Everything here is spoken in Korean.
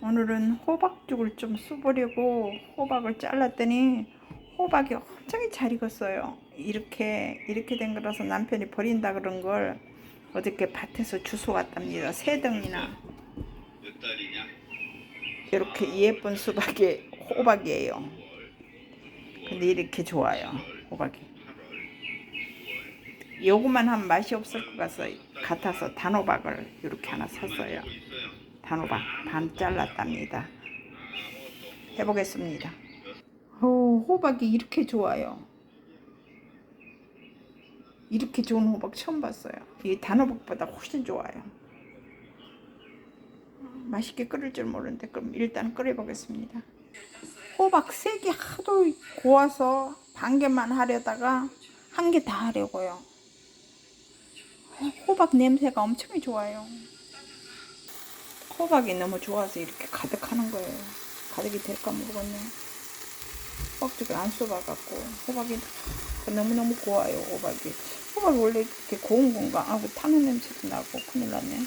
오늘은 호박죽을 좀 써보려고 호박을 잘랐더니 호박이 엄청 잘 익었어요. 이렇게 이렇게 된 거라서 남편이 버린다 그런 걸 어저께 밭에서 주워 왔답니다. 세 덩이나? 이렇게 예쁜 수박이 호박이에요. 근데 이렇게 좋아요. 호박이. 요거만 하면 맛이 없을 것 같아서, 같아서 단호박을 이렇게 하나 샀어요. 단호박 반 잘랐답니다. 해보겠습니다. 오, 호박이 이렇게 좋아요. 이렇게 좋은 호박 처음 봤어요. 이 단호박보다 훨씬 좋아요. 맛있게 끓일 줄 모르는데 그럼 일단 끓여보겠습니다. 호박 세개 하도 고와서 반 개만 하려다가 한 개 다 하려고요. 호박 냄새가 엄청 좋아요. 호박이 너무 좋아서 이렇게 가득하는 거예요. 가득이 될까 모르겠네. 호박죽을 안 쏘봐갖고 호박이 너무너무 고와요 호박이. 호박이 원래 이렇게 고운 건가? 아고 타는 냄새도 나고 큰일 났네.